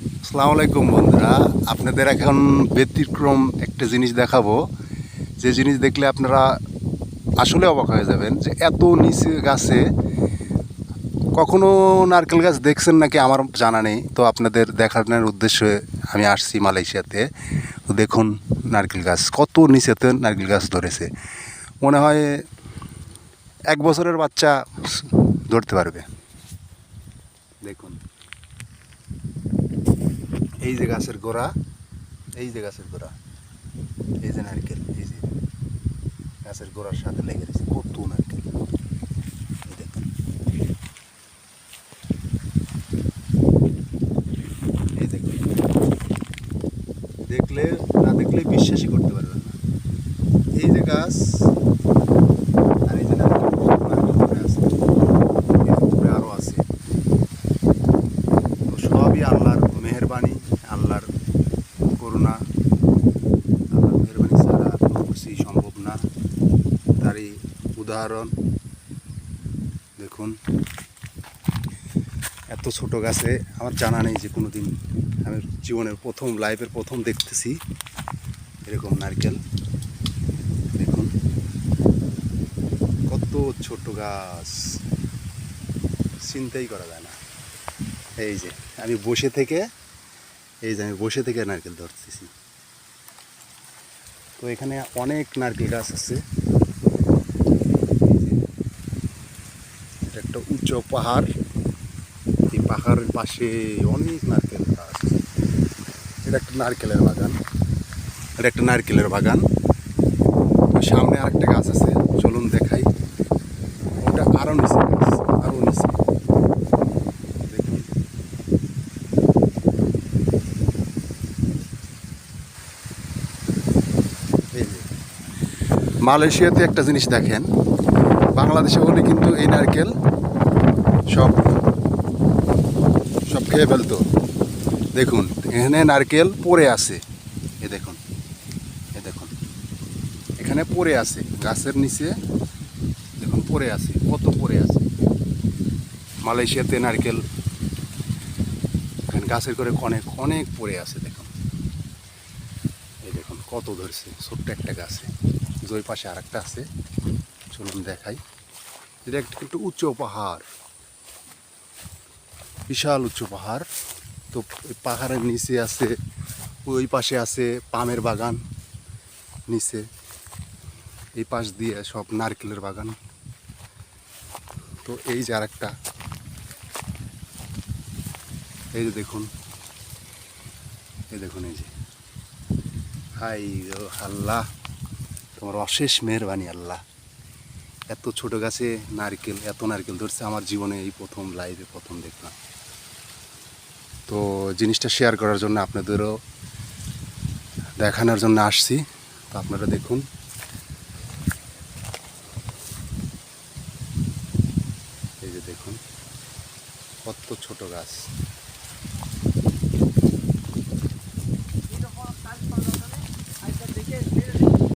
আসসালামু আলাইকুম বন্ধুরা। আপনাদের এখন ব্যতিক্রম একটা জিনিস দেখাবো। যে জিনিস দেখলে আপনারা আসলে অবাক হয়ে যাবেন যে এত নিচে গাছে কখনো নারকেল গাছ দেখছেন নাকি আমার জানা নেই। তো আপনাদের দেখানোর উদ্দেশ্যে আমি আসছি মালয়েশিয়াতে। তো দেখুন নারকেল গাছ, কত নিচেতে নারকেল গাছ ধরেছে। মনে হয় এক বছরের বাচ্চা ধরতে পারবে। দেখুন। এই যে গাছের গোড়া, এই যে গাছের গোড়া, এই যে নারকেল, এই যে গাছের গোড়ার সাথে লেগে রয়েছে কত নারকেল। দেখলে, না দেখলে বিশ্বাসই করতে পারবেন না এই যে গাছ আর এই যে নারকেল নারকেল ধরে আছে এর উপরে আরও আছে তো সবই আল্লাহর মেহরবানি, আল্লাহর করুণা, আল্লাহর মেহরবানি ছাড়া কোনো কিছুই সম্ভব না। তারই উদাহরণ, দেখুন। এত ছোট গাছে আমার জানা নেই যে কোনো দিন আমি জীবনের প্রথম লাইফের প্রথম দেখতেছি এরকম নারকেল। দেখুন। কত ছোট গাছ। চিন্তাই করা যায় না। এই যে, আমি বসে থেকে এই যে আমি বসে থেকে নারকেল ধরতেছি। তো এখানে অনেক নারকেল গাছ আছে। এটা একটা উচ্চ পাহাড়। এই পাহাড়ের পাশে অনেক নারকেল গাছ। এটা একটা নারকেলের বাগান। এটা একটা নারকেলের বাগান। সামনে আরেকটা গাছ আছে। চলুন দেখাই। ওটা আরও নিচে গাছ আরও নিচে দেখুন এই যে মালয়েশিয়াতে একটা জিনিস দেখেন। বাংলাদেশে হলে কিন্তু এই নারকেল সব সব খেয়ে ফেলতো। দেখুন, এখানে নারকেল পড়ে আছে। এ দেখুন এ দেখুন। এখানে পড়ে আছে, গাছের নিচে দেখুন পড়ে আছে, কত পড়ে আছে। মালয়েশিয়াতে নারকেল এখানে গাছের করে অনেক অনেক পড়ে আছে, দেখুন। এই দেখুন, কত ধরছে, ছোট্ট একটা গাছে। যে ওই পাশে আরেকটা আছে। চলুন দেখাই। এটা একটা, একটু উচ্চ পাহাড়। বিশাল উচ্চ পাহাড়। তো পাহাড়ের নিচে আছে, ওই পাশে আছে পামের বাগান নিচে। এই পাশ দিয়ে সব নারকেলের বাগান। তো এই যে আরেকটা। এই যে দেখুন। এই দেখুন এই যে। হাই আল্লাহ। তোমার অশেষ মেহরবানি, আল্লাহ। এত ছোট গাছে নারকেল, এত নারকেল ধরছে আমার জীবনে এই প্রথম লাইভে প্রথম দেখলাম। তো জিনিসটা শেয়ার করার জন্য আপনাদেরও দেখানোর জন্য আসছি। তো আপনারা দেখুন। এই যে দেখুন, কত ছোট গাছ।